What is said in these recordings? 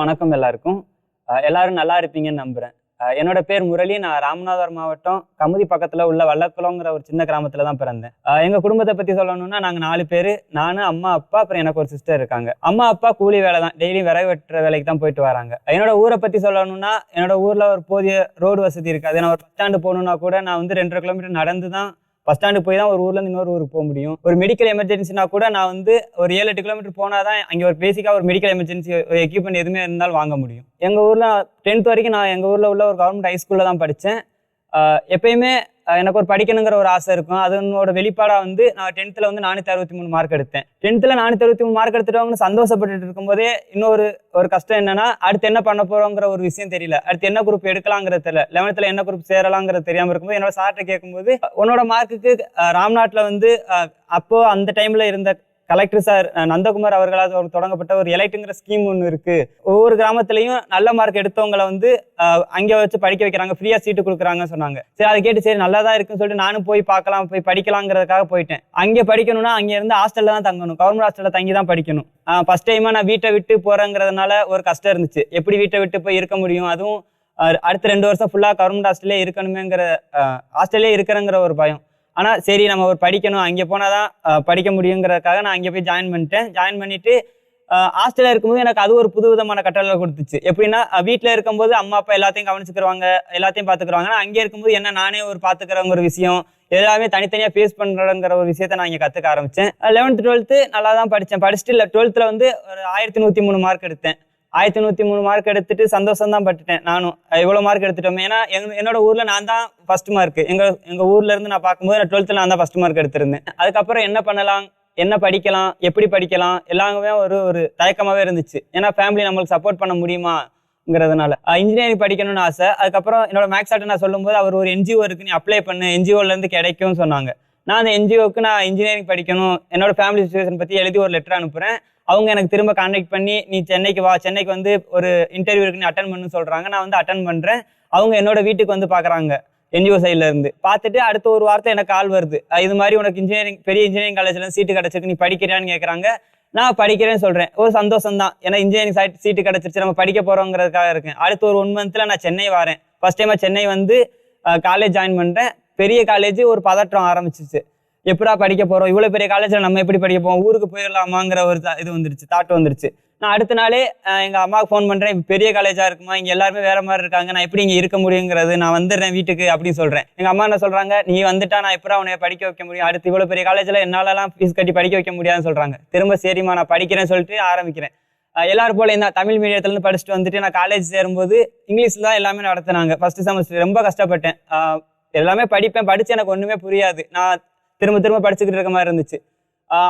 வணக்கம் எல்லாருக்கும். எல்லாரும் நல்லா இருப்பீங்கன்னு நம்புறேன். என்னோட பேர் முரளி. நான் ராமநாதபுரம் மாவட்டம் கமுதி பக்கத்துல உள்ள வல்லக்குளங்கிற ஒரு சின்ன கிராமத்துல தான் பிறந்தேன். எங்கள் எங்க குடும்பத்தை பத்தி சொல்லணும்னா நாங்க நாலு பேர் நானு அம்மா அப்பா அப்புறம் எனக்கு ஒரு சிஸ்டர் இருக்காங்க. அம்மா அப்பா கூலி வேலை தான். டெய்லி விறகு வெட்டுற வேலைக்கு தான் போயிட்டு வராங்க. என்னோட ஊரை பத்தி சொல்லணும்னா என்னோட ஊர்ல ஒரு போதிய ரோடு வசதி இருக்காது நான் ஒரு பஸ் ஸ்டாண்டு போகணும்னா கூட நான் வந்து ரெண்டரை கிலோமீட்டர் நடந்து தான் பஸ் ஸ்டாண்டு போய் தான் ஒரு ஊர்ல இருந்து இன்னொரு ஊருக்கு போக முடியும். ஒரு மெடிக்கல் எமர்ஜென்சினா கூட நான் வந்து ஒரு ஏழு எட்டு கிலோமீட்டர் போனால் தான் அங்கே ஒரு பேசிக்காக ஒரு மெடிக்கல் எமர்ஜென்சி எக்யூப்மெண்ட் எதுவுமே இருந்தாலும் வாங்க முடியும். எங்கள் ஊரில் டென்த் வரைக்கும் நான் எங்கள் ஊரில் உள்ள ஒரு கவர்மெண்ட் ஹை ஸ்கூலில் தான் படித்தேன் எப்பயுமே எனக்கு ஒரு படிக்கணுங்கிற ஒரு ஆசை இருக்கும். அதனோட வெளிப்பாடாக வந்து நான் டென்த்தில் வந்து நானூற்றி அறுபத்தி மூணு மார்க் எடுத்தேன். டென்த்தில் நானூற்றி அறுபத்தி மூணு மார்க் எடுத்துட்டவங்கன்னு சந்தோஷப்பட்டுட்டு இருக்கும்போதே இன்னொரு ஒரு கஷ்டம் என்னன்னா அடுத்து என்ன பண்ண போகிறோங்கிற ஒரு விஷயம் தெரியல. அடுத்து என்ன குரூப் எடுக்கலாங்கிறது தெரியல. லெவன்த்தில் என்ன குரூப் சேரலாங்கிறது தெரியாமல் இருக்கும்போது என்னோட சார்ட்டை கேட்கும்போது உன்னோட மார்க்குக்கு ராம்நாட்டில் வந்து அப்போது அப்போ அந்த டைமில் இருந்த கலெக்டர் சார் நந்தகுமார் அவர்களால் தொடங்கப்பட்ட ஒரு எலைட்டுங்கிற ஸ்கீம் ஒன்று இருக்கு. ஒவ்வொரு கிராமத்துலையும் நல்ல மார்க் எடுத்தவங்களை வந்து அங்கே வச்சு படிக்க வைக்கிறாங்க ஃப்ரீயா சீட்டு கொடுக்குறாங்கன்னு சொன்னாங்க. சரி அதை கேட்டு சரி நல்லா தான் இருக்குன்னு சொல்லிட்டு நானும் போய் பார்க்கலாம் போய் படிக்கலாங்கிறதுக்காக போயிட்டேன். அங்கே படிக்கணும்னா அங்கே இருந்து ஹாஸ்டல்ல தான் தங்கணும். கவர்மெண்ட் ஹாஸ்டல்ல தங்கி தான் படிக்கணும். ஃபர்ஸ்ட் டைமா நான் வீட்டை விட்டு போறேங்கிறதுனால ஒரு கஷ்டம் இருந்துச்சு. எப்படி வீட்டை விட்டு போய் இருக்க முடியும்? அதுவும் அடுத்த ரெண்டு வருஷம் ஃபுல்லாக கவர்மெண்ட் ஹாஸ்டல்லே இருக்கணுமேங்கிற ஹாஸ்டல்லே இருக்கிறேங்கிற ஒரு பயம். ஆனால் சரி நம்ம ஒரு படிக்கணும் அங்கே போனால் தான் படிக்க முடியுங்கிறதுக்காக நான் அங்கே போய் ஜாயின் பண்ணிட்டேன். ஜாயின் பண்ணிவிட்டு ஹாஸ்டலில் இருக்கும்போது எனக்கு அது ஒரு புது விதமான கட்டளை கொடுத்துச்சு. எப்படின்னா வீட்டில் இருக்கும்போது அம்மா அப்பா எல்லாத்தையும் கவனிச்சுக்கிறவாங்க எல்லாத்தையும் பார்த்துக்குறாங்க ஆனால் அங்கே இருக்கும்போது என்ன நானே ஒரு பார்த்துக்கிறவங்க ஒரு விஷயம் எல்லாமே தனித்தனியாக ஃபேஸ் பண்ணுறங்கிற ஒரு விஷயத்த நான் இங்கே கற்றுக்க ஆரம்பித்தேன் லெவன்த்து டுவெல்த்து நல்லா தான் படித்தேன் படிச்சுட்டு இல்லை டுவெல்த்தில் வந்து ஒரு ஆயிரத்தி நூற்றி மூணு மார்க் எடுத்தேன். ஆயிரத்தி நூற்றி மூணு மார்க் எடுத்துட்டு சந்தோஷம் தான் பட்டுட்டேன் நானும். இவ்வளோ மார்க் எடுத்துட்டோம். ஏன்னா எங்க என்னோட ஊரில் நான் தான் ஃபர்ஸ்ட் மார்க் எங்கள் எங்கள் ஊர்ல இருந்து நான் பார்க்கும்போது நான் டுவெல்த்தில் நான் தான் ஃபர்ஸ்ட் மார்க் எடுத்திருந்தேன். அதுக்கப்புறம் என்ன பண்ணலாம்? என்ன படிக்கலாம்? எப்படி படிக்கலாம்? எல்லாமே ஒரு ஒரு தயக்கமாகவே இருந்துச்சு. ஏன்னா ஃபேமிலி நம்மளுக்கு சப்போர்ட் பண்ண முடியுமாங்கிறதுனால. இன்ஜினியரிங் படிக்கணும்னு ஆசை. அதுக்கப்புறம் என்னோட மேக்ஸ் ஆர்ட்டை நான் சொல்லும்போது அவர் ஒரு என்ஜிஓ இருக்கு நீ அப்ளை பண்ணு. என்ஜிஓலேருந்து கிடைக்கும்னு சொன்னாங்க. நான் அந்த என்ஜிஓக்கு நான் இன்ஜினியரிங் படிக்கணும். என்னோட ஃபேமிலி சுச்சுவேஷன் பற்றி எழுதி ஒரு லெட்டர் அனுப்புகிறேன் அவங்க எனக்கு திரும்ப கான்டாக்ட் பண்ணி நீ சென்னைக்கு வா. சென்னைக்கு வந்து ஒரு இன்டர்வியூக்கு நீ அட்டன் பண்ணு சொல்கிறாங்க நான் வந்து அட்டன் பண்ணுறேன் அவங்க என்னோட வீட்டுக்கு வந்து பார்க்குறாங்க என்ஜிஓ சைட்லேருந்து பார்த்துட்டு அடுத்த ஒரு வாரத்தை எனக்கு கால் வருது. இது மாதிரி உனக்கு இன்ஜினியரிங் பெரிய இன்ஜினியரிங் காலேஜில் சீட்டு கிடச்சிருக்கு. நீ படிக்கிறியான்னு கேட்குறாங்க நான் படிக்கிறேன்னு சொல்கிறேன் ஒரு சந்தோஷம் தான். ஏன்னா இன்ஜினியரிங் சைட் சீட்டு கிடச்சிருச்சு. நம்ம படிக்க போகிறோங்கிறதுக்காக இருக்கேன். அடுத்த ஒரு ஒன் மந்த்தில் நான் சென்னை வரேன். ஃபர்ஸ்ட் டைமாக சென்னை வந்து காலேஜ் ஜாயின் பண்ணுறேன் பெரிய காலேஜ் ஒரு பதற்றம் ஆரம்பிச்சிச்சு. எப்படா படிக்க போகிறோம் இவ்வளோ பெரிய காலேஜில் நம்ம எப்படி படிக்க போவோம்? ஊருக்கு போயிடலாமாங்கிற ஒரு இது வந்துருச்சு தாட் வந்துருச்சு. நான் அடுத்த நாளே எங்கள் அம்மாவுக்கு ஃபோன் பண்ணுறேன் பெரிய காலேஜாக இருக்குமா? இங்கே எல்லாருமே வேறு மாதிரி இருக்காங்க. நான் எப்படி இங்கே இருக்க முடியுங்கிறது நான் வந்துடுறேன் வீட்டுக்கு அப்படின்னு சொல்கிறேன் எங்கள் அம்மா என்ன சொல்கிறாங்க நீ வந்துட்டா நான் எப்படா உன்னை படிக்க வைக்க முடியும்? அடுத்து இவ்வளோ பெரிய காலேஜில் என்னாலலாம் ஃபீஸ் கட்டி படிக்க வைக்க முடியாதுன்னு சொல்கிறாங்க திரும்ப சரிம்மா நான் படிக்கிறேன்னு சொல்லிட்டு ஆரம்பிக்கிறேன். எல்லாரும் போல இந்த தமிழ் மீடியத்துலேருந்து படிச்சுட்டு வந்துட்டு நான் காலேஜ் சேரும்போது இங்கிலீஷில் தான் எல்லாமே நடத்துனாங்க. ஃபஸ்ட்டு செமஸ்டர் ரொம்ப கஷ்டப்பட்டேன். எல்லாமே படிப்பேன். படித்து எனக்கு ஒன்றுமே புரியாது. நான் திரும்ப திரும்ப படிச்சுக்கிட்டு இருக்க மாதிரி இருந்துச்சு.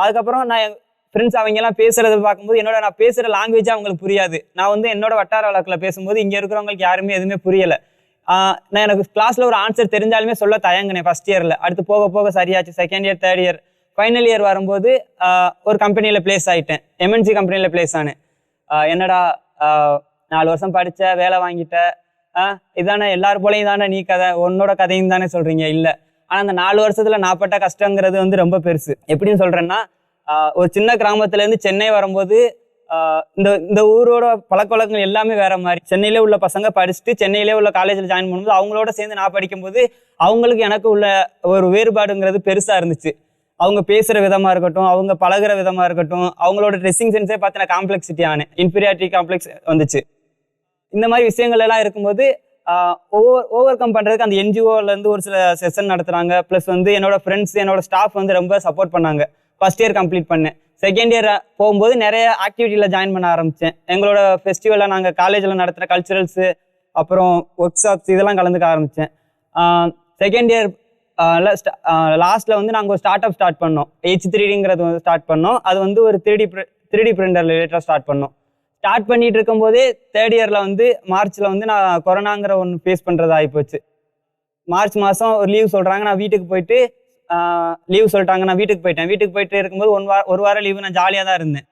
அதுக்கப்புறம் நான் ஃப்ரெண்ட்ஸ் அவங்க எல்லாம் பேசுறத பார்க்கும்போது என்னோட நான் பேசுகிற லாங்குவேஜ் அவங்களுக்கு புரியாது. நான் வந்து என்னோட வட்டார வழக்கில் பேசும்போது இங்கே இருக்கிறவங்களுக்கு யாருமே எதுவுமே புரியலை. நான் எனக்கு கிளாஸில் ஒரு ஆன்சர் தெரிஞ்சாலுமே சொல்ல தயங்கினேன் ஃபர்ஸ்ட் இயரில் அடுத்து போக போக சரியாச்சு. Second year third year final year வரும்போது ஒரு கம்பெனியில் பிளேஸ் ஆகிட்டேன் எம்என்சி கம்பெனியில் பிளேஸ் ஆனேன். என்னடா நாலு வருஷம் படித்த வேலை வாங்கிட்டேன் இதானே எல்லாரும் போலையும் தானே நீ கதை உன்னோட கதையும் தானே சொல்றீங்க? இல்லை. ஆனால் அந்த நாலு வருஷத்துல நான் பட்ட கஷ்டங்கிறது வந்து ரொம்ப பெருசு. எப்படின்னு சொல்றேன்னா ஒரு சின்ன கிராமத்துலேருந்து சென்னை வரும்போது இந்த இந்த ஊரோட பழக்கவழக்கங்கள் எல்லாமே வேற மாதிரி. சென்னையிலே உள்ள பசங்க படிச்சுட்டு சென்னையிலே உள்ள காலேஜில் ஜாயின் பண்ணும்போது அவங்களோட சேர்ந்து நான் படிக்கும்போது அவங்களுக்கு எனக்கு உள்ள ஒரு வேறுபாடுங்கிறது பெருசாக இருந்துச்சு. அவங்க பேசுகிற விதமாக இருக்கட்டும் அவங்க பழகுற விதமாக இருக்கட்டும் அவங்களோட ட்ரெஸ்ஸிங் சென்ஸே பார்த்தினா நான் காம்ப்ளெக்சிட்டி ஆனேன். இன்ஃபீரியாரிட்டி காம்ப்ளெக்ஸ் வந்துச்சு. இந்த மாதிரி விஷயங்கள் எல்லாம் இருக்கும்போது ஓவர் ஓவர் கம் பண்ணுறதுக்கு அந்த என்ஜிஓலேருந்து ஒரு சில செஷன் நடத்துகிறாங்க ப்ளஸ் வந்து என்னோடய ஃப்ரெண்ட்ஸ் என்னோட ஸ்டாஃப் வந்து ரொம்ப சப்போர்ட் பண்ணாங்க. ஃபர்ஸ்ட் இயர் கம்ப்ளீட் பண்ணேன். செகண்ட் இயர் போகும்போது நிறைய ஆக்டிவிட்டியில் ஜாயின் பண்ண ஆரம்பித்தேன் எங்களோட ஃபெஸ்டிவலில் நாங்கள் காலேஜில் நடத்துகிற கல்ச்சுரல்ஸு அப்புறம் ஒர்க் ஷாப்ஸ் இதெல்லாம் கலந்துக்க ஆரம்பித்தேன் செகண்ட் இயர் லாஸ்ட்டில் வந்து நாங்கள் ஒரு ஸ்டார்ட் அப் ஸ்டார்ட் பண்ணோம் ஹெச் த்ரீடிங்கிறது வந்து ஸ்டார்ட் பண்ணோம். அது வந்து ஒரு three D three D printer ரிலேட்டடாக ஸ்டார்ட் பண்ணோம். ஸ்டார்ட் பண்ணிட்டு இருக்கும்போதே தேர்ட் இயரில் வந்து மார்ச்சில் வந்து நான் கொரோனாங்கிற ஒன்று ஃபேஸ் பண்ணுறதா ஆகிப்போச்சு மார்ச் மாதம் ஒரு லீவ் சொல்கிறாங்க நான் வீட்டுக்கு போயிட்டு லீவ் சொல்லிட்டாங்க நான் வீட்டுக்கு போயிட்டேன். வீட்டுக்கு போயிட்டு இருக்கும்போது ஒன் வாரம் ஒரு வாரம் லீவு நான் ஜாலியாக தான் இருந்தேன்.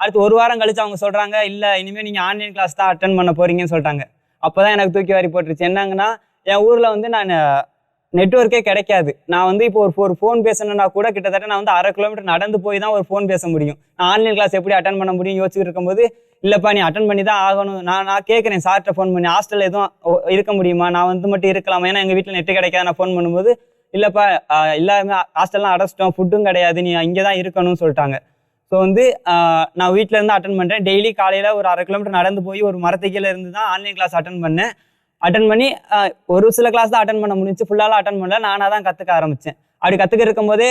அடுத்து ஒரு வாரம் கழிச்சு அவங்க சொல்கிறாங்க இல்லை இனிமேல் நீங்கள் ஆன்லைன் கிளாஸ் தான் அட்டன் பண்ண போறீங்கன்னு சொல்லிட்டாங்க. அப்போ தான் எனக்கு தூக்கி வாரி போட்டுருச்சு. என்னங்கன்னா என் ஊரில் வந்து நான் நெட்ஒர்க்கே கிடைக்காது. நான் வந்து இப்போ ஒரு ஒரு ஃபோன் பேசணும்னா கூட கிட்டத்தட்ட நான் வந்து அரை கிலோமீட்டர் நடந்து போய் தான் ஒரு ஃபோன் பேச முடியும். நான் ஆன்லைன் கிளாஸ் எப்படி அட்டன் பண்ண முடியும் யோசிச்சுட்டு இருக்கும்போது இல்லைப்பா நீ அட்டன் பண்ணி தான் ஆகணும். நான் நான் கேட்குறேன். சார்கிட்ட ஃபோன் பண்ணி ஹாஸ்டலில் எதுவும் இருக்க முடியுமா? நான் வந்து மட்டும் இருக்கலாமா. ஏன்னா எங்கள் வீட்டில் நெட்டு கிடைக்காது. நான் ஃபோன் பண்ணும்போது இல்லைப்பா ஆஹ் எல்லாருமே ஹாஸ்டல்லாம் அடைச்சிட்டோம். ஃபுட்டும் கிடையாது. நீ இங்கே தான் இருக்கணும்னு சொல்லிட்டாங்க. ஸோ வந்து நான் வீட்டிலேருந்து அட்டன் பண்ணுறேன் டெய்லி காலையில் ஒரு அரை கிலோமீட்டர் நடந்து போய் ஒரு மரத்து கீழே இருந்து தான் ஆன்லைன் கிளாஸ் அட்டன் பண்ணேன். அட்டன் பண்ணி ஒரு சில கிளாஸ் தான் அட்டன் பண்ண முடிஞ்சு ஃபுல்லாலாம் அட்டன் பண்ணல. நானாக தான் கற்றுக்க ஆரம்பித்தேன் அப்படி கற்றுக்க இருக்கும்போது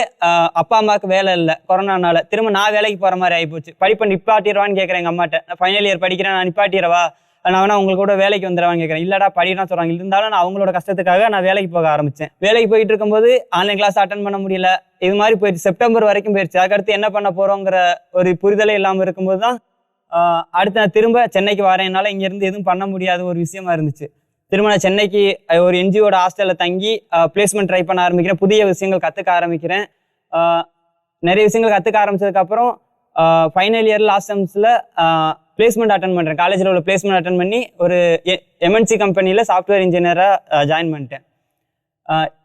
அப்பா அம்மாவுக்கு வேலை இல்லை. கொரோனானால. திரும்ப நான் வேலைக்கு போகிற மாதிரி ஆகிப்போச்சு படிப்பை நிப்பாட்டிடுவான்னு கேட்குறேன் எங்கள் அம்மாட்ட. நான் ஃபைனல் இயர் படிக்கிறேன் நான் நிப்பாட்டிடவா நான் வேணா உங்களுக்கு கூட வேலைக்கு வந்துடுவான்னு கேட்குறேன் இல்லடா படினா சொல்கிறாங்க இருந்தாலும் நான் அவங்களோட கஷ்டத்துக்காக நான் வேலைக்கு போக ஆரம்பித்தேன் வேலைக்கு போயிட்டு இருக்கும்போது ஆன்லைன் கிளாஸ் அட்டன் பண்ண முடியல. இது மாதிரி போயிடுச்சு. செப்டம்பர் வரைக்கும் போயிடுச்சு. அதுக்கடுத்து என்ன பண்ண போகிறோங்கிற ஒரு புரிதலே இல்லாமல் இருக்கும்போது தான் அடுத்து நான் திரும்ப சென்னைக்கு வரேன் என்னால் இங்கேருந்து எதுவும் பண்ண முடியாத ஒரு விஷயமா இருந்துச்சு. திரும்ப நான் சென்னைக்கு ஒரு என்ஜிஓட ஹாஸ்டலில் தங்கி பிளேஸ்மெண்ட் ட்ரை பண்ண ஆரம்பிக்கிறேன். புதிய விஷயங்கள் கற்றுக்க ஆரம்பிக்கிறேன். நிறைய விஷயங்கள் கற்றுக்க ஆரம்பிச்சதுக்கப்புறம் ஃபைனல் இயர் லாஸ்ட் செம்ஸில் பிளேஸ்மெண்ட் அட்டன் பண்ணுறேன் காலேஜில் உள்ள பிளேஸ்மெண்ட் அட்டன் பண்ணி ஒரு எம்என்சி கம்பெனியில் சாஃப்ட்வேர் இன்ஜினியராக ஜாயின் பண்ணிட்டேன்.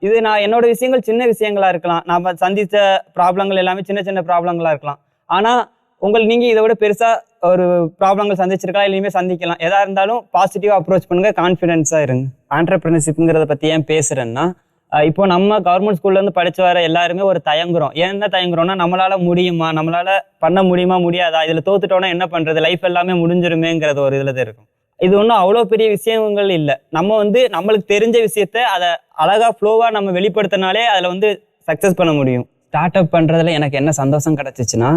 இது நான் என்னோட விஷயங்கள் சின்ன விஷயங்களா இருக்கலாம். நான் சந்தித்த ப்ராப்ளங்கள் எல்லாமே சின்ன சின்ன ப்ராப்ளங்களாக இருக்கலாம். ஆனால் உங்கள் நீங்கள் இதை விட பெருசாக ஒரு ப்ராப்ளங்கள் சந்திச்சிருக்கலாம் இல்லையுமே சந்திக்கலாம். எதாக இருந்தாலும் பாசிட்டிவாக அப்ரோச் பண்ணுங்க கான்ஃபிடென்ஸாக இருங்க. ஆண்டர்பிரினர்ஷிப்புங்கிறத பற்றி ஏன் பேசுகிறேன்னா இப்போ நம்ம கவர்மெண்ட் ஸ்கூல்லேருந்து படிச்சு வர எல்லாருமே ஒரு தயங்குறோம். ஏன் என்ன தயங்குறோம்னா நம்மளால் முடியுமா? நம்மளால் பண்ண முடியுமா? முடியாதா? இதில் தோத்துட்டோன்னா என்ன பண்ணுறது லைஃப் எல்லாமே முடிஞ்சிருமேங்கிறது ஒரு இதில் தான் இருக்கும் இது ஒன்றும் அவ்வளோ பெரிய விஷயங்கள் இல்லை. நம்ம வந்து நம்மளுக்கு தெரிஞ்ச விஷயத்த அதை அழகாக ஃப்ளோவாக நம்ம வெளிப்படுத்தினாலே அதில் வந்து சக்ஸஸ் பண்ண முடியும். ஸ்டார்ட் அப் பண்ணுறதுல எனக்கு என்ன சந்தோஷம் கிடச்சிச்சுன்னா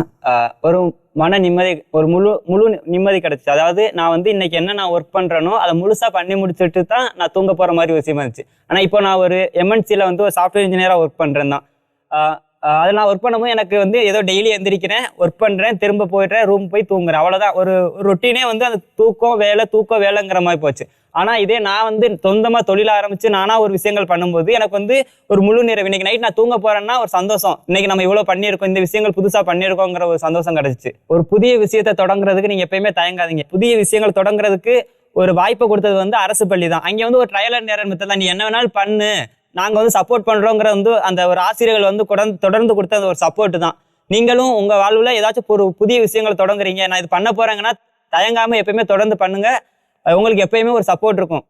ஒரு மன நிம்மதி ஒரு முழு முழு நிம்மதி கிடச்சிச்சு. அதாவது நான் வந்து இன்னைக்கு என்ன நான் ஒர்க் பண்ணுறேனோ அதை முழுசாக பண்ணி முடிச்சுட்டு தான் நான் தூங்க போகிற மாதிரி விஷயமா இருந்துச்சு. ஆனால் இப்போ நான் ஒரு எம்என்சியில் வந்து ஒரு சாஃப்ட்வேர் இன்ஜினியராக ஒர்க் பண்ணுறேன் தான். அதில் நான் ஒர்க் பண்ணும்போது எனக்கு வந்து ஏதோ டெய்லி எந்திரிக்கிறேன் ஒர்க் பண்ணுறேன் திரும்ப போயிடுறேன் ரூம் போய் தூங்குறேன். அவ்வளோதான் ஒரு ரொட்டீனே வந்து அந்த தூக்கம் வேலை தூக்கம் வேலைங்கிற மாதிரி போச்சு. ஆனால் இதே நான் வந்து சொந்தமாக தொழில் ஆரம்பித்து நானாக ஒரு விஷயங்கள் பண்ணும்போது எனக்கு வந்து ஒரு முழு நேரம் இன்னைக்கு நைட் நான் தூங்க போகிறேன்னா ஒரு சந்தோஷம். இன்னைக்கு நம்ம இவ்வளோ பண்ணியிருக்கோம் இந்த விஷயங்கள் புதுசாக பண்ணியிருக்கோங்கிற ஒரு சந்தோஷம் கிடச்சிச்சு. ஒரு புதிய விஷயத்தை தொடங்குறதுக்கு நீங்கள் எப்பயுமே தயங்காதீங்க. புதிய விஷயங்கள் தொடங்குறதுக்கு ஒரு வாய்ப்பை கொடுத்தது வந்து அரசு பள்ளி தான் அங்கே வந்து ஒரு ட்ரையல் அண்ட் எரர் தான். நீ என்ன வேணாலும் பண்ணு. நாங்கள் வந்து சப்போர்ட் பண்ணுறோங்கிற வந்து அந்த ஒரு ஆசிரியர்கள் வந்து தொடர்ந்து தொடர்ந்து கொடுத்த அந்த ஒரு சப்போர்ட்டு தான். நீங்களும் உங்கள் வாழ்வில் ஏதாச்சும் ஒரு புதிய விஷயங்களை தொடங்குறீங்க. நான் இது பண்ண போகிறேங்கன்னா தயங்காமல் எப்பயுமே தொடர்ந்து பண்ணுங்கள் உங்களுக்கு எப்பயுமே ஒரு சப்போர்ட் இருக்கும்.